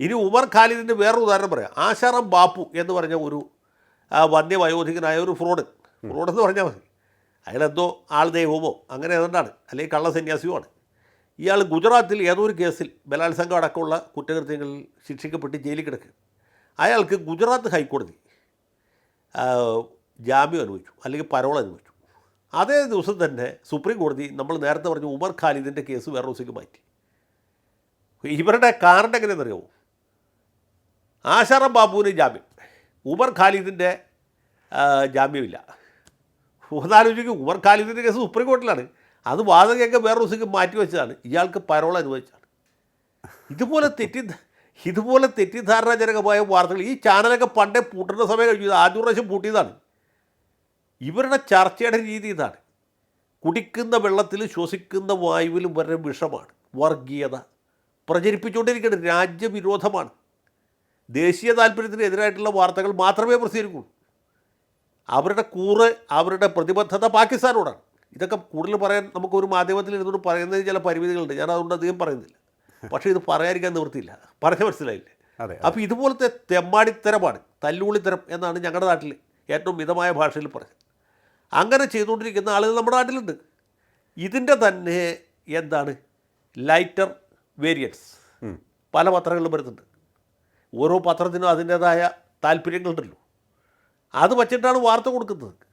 ഇനി ഉമർ ഖാലിദിന്റെ വേറൊരു ഉദാഹരണം പറയാം. ആശാറാം ബാപ്പു എന്ന് പറഞ്ഞ ഒരു വന്യവയോധികനായ ഒരു ഫ്രോഡ്. ഫ്രോഡ് എന്ന് പറഞ്ഞാൽ മതി. അയാളെന്തോ ആൾ ദൈവമോ അങ്ങനെ ഏതാണ്ടാണ്. അല്ലെങ്കിൽ കള്ള ആണ്. ഇയാൾ ഗുജറാത്തിൽ ഏതോ ഒരു കേസിൽ ബലാത്സംഗം അടക്കമുള്ള കുറ്റകൃത്യങ്ങളിൽ ശിക്ഷിക്കപ്പെട്ട് ജയിലിൽ കിടക്കുക അയാൾക്ക് ഗുജറാത്ത് ഹൈക്കോടതി ജാമ്യം അനുവദിച്ചു. അല്ലെങ്കിൽ പരോൾ അനുവദിച്ചു. അതേ ദിവസം തന്നെ സുപ്രീം കോടതി നമ്മൾ നേരത്തെ പറഞ്ഞ ഉമർ ഖാലിദിന്റെ കേസ് വേറെ ദിവസത്തേക്ക് മാറ്റി. ഇവരുടെ കാരണം എങ്ങനെയെന്നറിയാമോ ആശാറം ബാബുവിന് ജാമ്യം. ഉമർ ഖാലിദിന്റെ ജാമ്യമില്ല. ഒന്നാലോചിക്കും ഉമർ ഖാലിദിന്റെ കേസ് സുപ്രീം അത് വാദകയൊക്കെ വേറെ ദിവസം മാറ്റി വെച്ചതാണ്. ഇയാൾക്ക് പരോൾ അനുവദിച്ചാണ്. ഇതുപോലെ തെറ്റി ഇതുപോലെ തെറ്റിദ്ധാരണാജനകമായ വാർത്തകൾ ഈ ചാനലൊക്കെ പണ്ടേ പൂട്ടുന്ന സമയം കഴിഞ്ഞു. ആദ്യ പ്രാവശ്യം പൂട്ടിയതാണ്. ഇവരുടെ ചർച്ചയുടെ രീതി ഇതാണ്. കുടിക്കുന്ന വെള്ളത്തിൽ ശ്വസിക്കുന്ന വായുവിലും വരെ വിഷമാണ്. വർഗീയത. പ്രചരിപ്പിച്ചുകൊണ്ടിരിക്കുന്നത് രാജ്യവിരോധമാണ്. ദേശീയ താല്പര്യത്തിന് എതിരായിട്ടുള്ള വാർത്തകൾ മാത്രമേ പ്രസിദ്ധീകരിക്കുള്ളൂ അവരുടെ കൂറ് അവരുടെ പ്രതിബദ്ധത പാകിസ്ഥാനോടാണ്. ഇതൊക്കെ കൂടുതൽ പറയാൻ നമുക്ക് ഒരു മാധ്യമത്തിൽ ഇരുന്നുകൊണ്ട് പറയുന്നതിന് ചില പരിമിതികളുണ്ട്. ഞാൻ അതുകൊണ്ട് അധികം പറയുന്നില്ല. പക്ഷേ ഇത് പറയാതിരിക്കാൻ നിവൃത്തിയില്ല. പറഞ്ഞ മനസ്സിലായില്ലേ? അതെ അപ്പോൾ ഇതുപോലത്തെ തെമ്മാടിത്തരമാണ് തല്ലുകൂളിത്തരം എന്നാണ് ഞങ്ങളുടെ നാട്ടിൽ ഏറ്റവും മിതമായ ഭാഷയിൽ പറഞ്ഞത്. അങ്ങനെ ചെയ്തുകൊണ്ടിരിക്കുന്ന ആളുകൾ നമ്മുടെ നാട്ടിലുണ്ട്. ഇതിന്റെ തന്നെ എന്താണ്? Lighter variance. പല പത്രങ്ങളിലും വരുന്നുണ്ട്. ഓരോ പത്രത്തിനും അതിന്റേതായ താല്പര്യങ്ങളുണ്ടല്ലോ. അത് വച്ചിട്ടാണ് വാർത്ത കൊടുക്കുന്നത്.